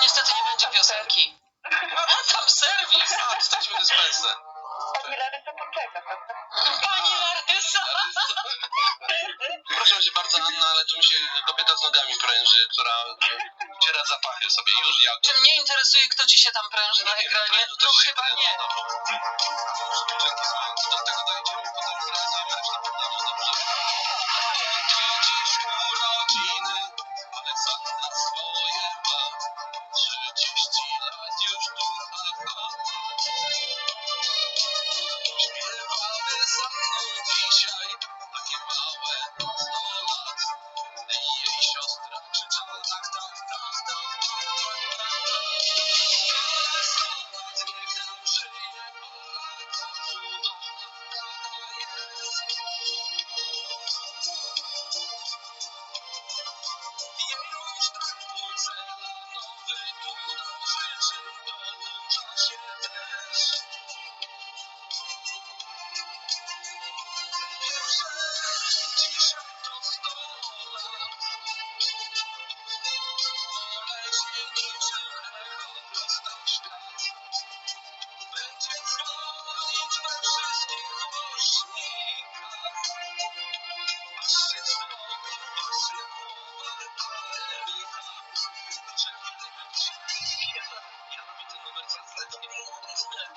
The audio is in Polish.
niestety nie będzie piosenki. A tam serwis! A, dostaliśmy dyspensę. Pani Larysa poczeka, prawda? Pani Larysa! Proszę cię bardzo, Anna, ale tu mi się kobieta z nogami pręży, która ciera zapachy sobie już jak. Czy mnie interesuje, kto ci się tam pręży na ekranie? No chyba nie. Do tego dojdziemy, potem zrealizujemy resztę programu, dobrze? shine.